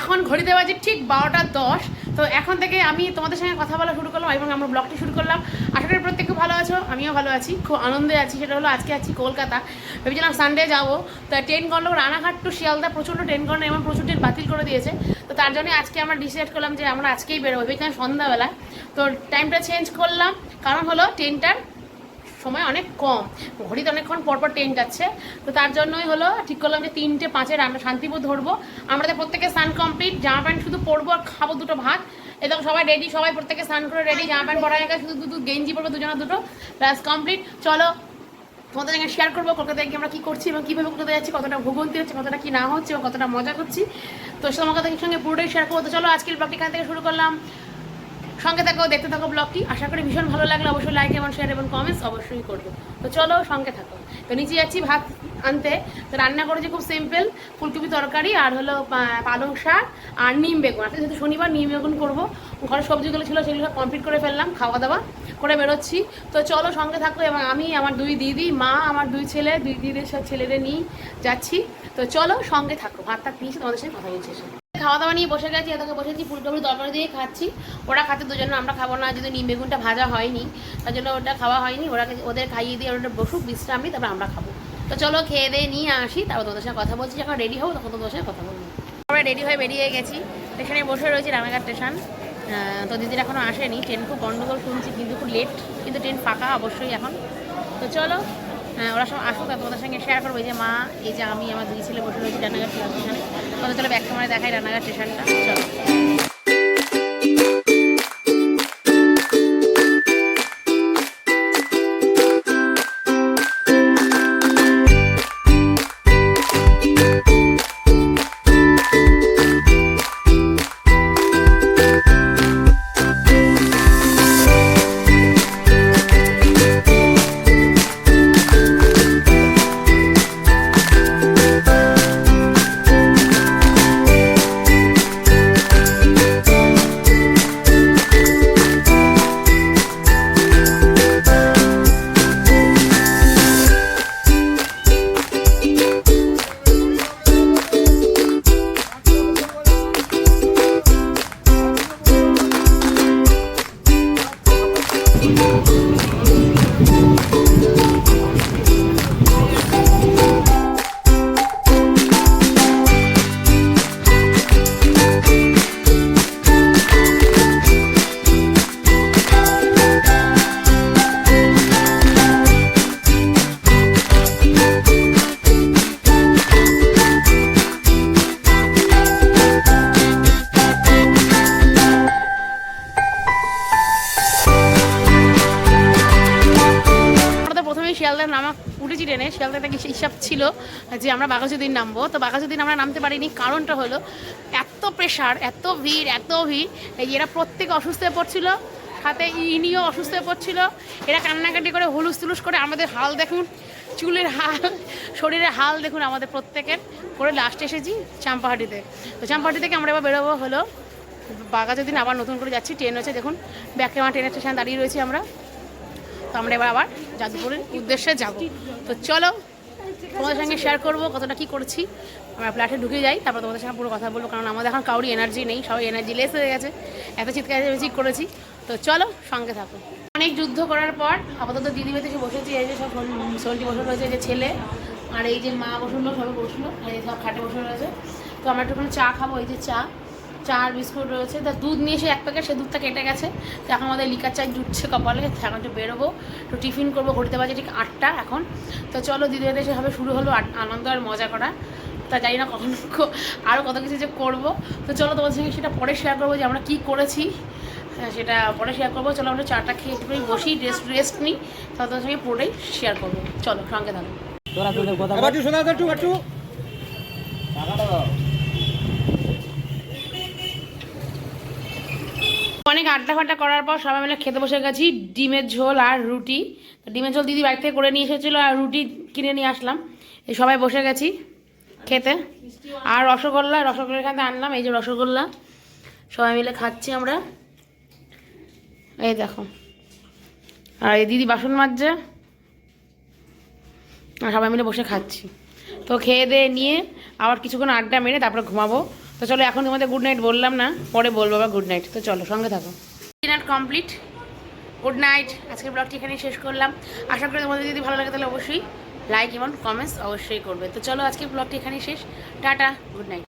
এখন ঘড়িতে বাজে ঠিক বারোটা দশ। তো এখন থেকে আমি তোমাদের সঙ্গে কথা বলা শুরু করলাম এবং আমরা ব্লগটি শুরু করলাম। আশা করি প্রত্যেকে ভালো আছো, আমিও ভালো আছি, খুব আনন্দে আছি। সেটা হলো আজকে আছি কলকাতা। ভেবেছিলাম সানডে যাব। তো ট্রেন করল রানাঘাট টু শিয়ালদা, প্রচণ্ড ট্রেন করল এবং প্রচুর ট্রেন বাতিল করে দিয়েছে। তো তার জন্য আজকে আমরা ডিসাইড করলাম যে আমরা আজকেই বেরোবো। ভেবেছিলাম সন্ধ্যাবেলায় তো টাইমটা চেঞ্জ করলাম। কারণ হলো ট্রেনটার সময় অনেক কম। ঘড়িতে অনেকক্ষণ পরপর ট্রেন যাচ্ছে। তো তার জন্যই হলো, ঠিক করলাম যে তিনটে পাঁচের আমরা শান্তিপুর ধরবো। আমরা প্রত্যেকে স্নান কমপ্লিট জামা প্যান্ট শুধু পরবো আর খাব দুটো ভাত। এরকম সবাই রেডি সবাই প্রত্যেকে স্নান করে রেডি জামা প্যান্ট পরা গেছে, শুধু দুটো গেঞ্জি পরবো দুজনের দুটো, ব্যাস কমপ্লিট চলো, তোমাদের সঙ্গে শেয়ার করব কলকাতায় গিয়ে আমরা কী করছি এবং কীভাবে কলকাতায় যাচ্ছি, কতটা ভূগন্তি হচ্ছে কতটা কী না হচ্ছে এবং কতটা মজা করছি। তো তোমাদের সঙ্গে পুরোটাই শেয়ার করব। তো চলো, আজকের ব্লগটি এখান থেকে শুরু করলাম। সঙ্গে থাকো, দেখতে থাকো ব্লগটি। আশা করি ভীষণ ভালো লাগলে। অবশ্যই লাইক এবং শেয়ার এবং কমেন্টস অবশ্যই করব। তো চলো সঙ্গে থাকো। তো নিচে যাচ্ছি ভাত আনতে। তো রান্না করেছি খুব সিম্পল ফুলকপি তরকারি আর হলো পালং শাক আর নিম বেগুন। আজকে যেহেতু শনিবার, নিম বেগুন করব। ঘরে সবজিগুলো ছিল সেগুলো কমপ্লিট করে ফেললাম, খাওয়া দাওয়া করে বেরোচ্ছি। তো চলো সঙ্গে থাকো এবং আমি, আমার দুই দিদি, মা, আমার দুই ছেলে, দুই দিদির সব ছেলেদের নিয়ে যাচ্ছি। তো চলো সঙ্গে থাকো। ভাত টাত নিয়েছি তোমাদের সাথে কথা বলছি। খাওয়া দাওয়া নিয়ে বসে গেছি, এতকে বসেছি, ফুলকপির তরকারি দিয়ে খাচ্ছি। ওরা খাতে দুজনে, আমরা খাব না যদি নিম বেগুনটা ভাজা হয়নি, তার জন্য ওটা খাওয়া হয়নি, ওরা ওদের খাইয়ে দিয়ে ওটা বসুক, বিশ্রাম নিই তারপর আমরা খাব। তো চলো খেয়ে দিয়ে নিয়ে আসি, তারপর তোমাদের সঙ্গে কথা বলছি, যখন রেডি হব তখন তোমাদের সঙ্গে কথা বলব। আমরা রেডি হয়ে বেরিয়ে গেছি স্টেশনে বসে রয়েছি রানাঘাট স্টেশন তো দিদির এখনও আসেনি ট্রেন খুব গন্ডগোল শুনছি, কিন্তু খুব লেট কিন্তু ট্রেন ফাঁকা অবশ্যই এখন। তো চলো ওরা সব আসুক তোমাদের সঙ্গে শেয়ার করব যে মা, এই যে আমি, আমার দুই ছেলে বসে রয়েছি রানাঘাট স্টেশনে তোমাদের চলো ব্যাক ক্যামেরায় দেখাই রানাঘাট স্টেশনটা। চলো। শিয়ালদার নামা উঠেছি ট্রেনে। শিয়ালদা একটা হিসাব ছিল যে আমরা বাঘাযতীন নামবো। তো বাঘাযতীন আমরা নামতে পারিনি। কারণটা হলো এত প্রেশার এত ভিড় এত ভিড়। এরা প্রত্যেকে অসুস্থ হয়ে পড়ছিল, সাথে ইনিও অসুস্থ হয়ে পড়ছিল। এরা কান্নাকাটি করে, হুলুস তুলুস করে আমাদের হাল দেখুন, চুলের হাল, শরীরের হাল দেখুন আমাদের প্রত্যেকের। করে লাস্টে এসেছি চাম্পাহাটিতে। তো চাম্পাহাটি থেকে আমরা এবার বেরোবো হলো বাঘাযতীন, আবার নতুন করে যাচ্ছি। ট্রেন হচ্ছে, দেখুন, ব্যাকে আমার ট্রেনের স্টেশন দাঁড়িয়ে রয়েছি আমরা। তো আমরা এবার আবার যাদবপুরের উদ্দেশ্যে যাব। তো চলো, তোমাদের সঙ্গে শেয়ার করব কতটা কি করছি। আমরা ফ্ল্যাটে ঢুকে যাই, তারপর তোমাদের সঙ্গে পুরো কথা বলব, কারণ আমাদের এখন কাউরি এনার্জি নেই, সবাই এনার্জি লেস হয়ে গেছে। এত চিৎকার চেঁচামেচি করেছি। তো চলো, সঙ্গে থাকো। অনেক যুদ্ধ করার পর আপাতত দিদি এসে বসেছি, এই যে সব সোলটি বসে রয়েছে যে ছেলে আর এই যে মা বসল সবাই বসল, আর এই সব খাটে বসে রয়েছে তো আমরা একটুখানি চা খাব, এই যে চা। চা আর বিস্কুট রয়েছে। তা দুধ নিয়ে এসে এক প্যাকেট সে দুধটা কেটে গেছে। তো এখন আমাদের লিকার চা জুটছে কপালে। এখন একটু বেরোবো। একটু টিফিন করব। ঘুরতে বাজে ঠিক আটটা এখন। তো চলো দিদি এসে হবে শুরু হলো আট- আনন্দ আর মজা করা। তা জানি না কখন আরও কত কিছু যে করব। তো চলো তোমাদের সঙ্গে সেটা পরে শেয়ার করব যে আমরা কী করেছি। হ্যাঁ, সেটা পরে শেয়ার করব। চলো আমরা চাটা খেয়ে একটুখানি বসি রেস্ট রেস্ট নিই। তাহলে তোমাদের সঙ্গে পুরোটাই শেয়ার করব। চলো সঙ্গে থাকো। শোনা একটু একটু অনেক আড্ডা ফাড্ডা করার পর সবাই মিলে খেতে বসে গেছি, ডিমের ঝোল আর রুটি। ডিমের ঝোল দিদি বাড়ি থেকে করে নিয়ে এসেছিল আর রুটি কিনে নিয়ে আসলাম। এই সবাই বসে গেছি খেতে। আর রসগোল্লা রসগোল্লা এখান আনলাম, এই যে রসগোল্লা। সবাই মিলে খাচ্ছি আমরা। এই দেখো। আর এই দিদি বাসন মাজছে। আর সবাই মিলে বসে খাচ্ছি। তো খেয়ে দিয়ে নিয়ে আবার কিছুক্ষণ আড্ডা মেরে তারপরে ঘুমাবো। তো চলো, এখন তোমাদের গুড নাইট বললাম না, পরে বলব বা গুড নাইট তো চলো, সঙ্গে থাকো। ডিনার কমপ্লিট গুড নাইট আজকের ব্লগটি এখানেই শেষ করলাম। আশা করি তোমাদের যদি ভালো লাগে তাহলে অবশ্যই লাইক এবং কমেন্টস অবশ্যই করবে। তো চলো, আজকের ব্লগটি এখানেই শেষ। Tata good night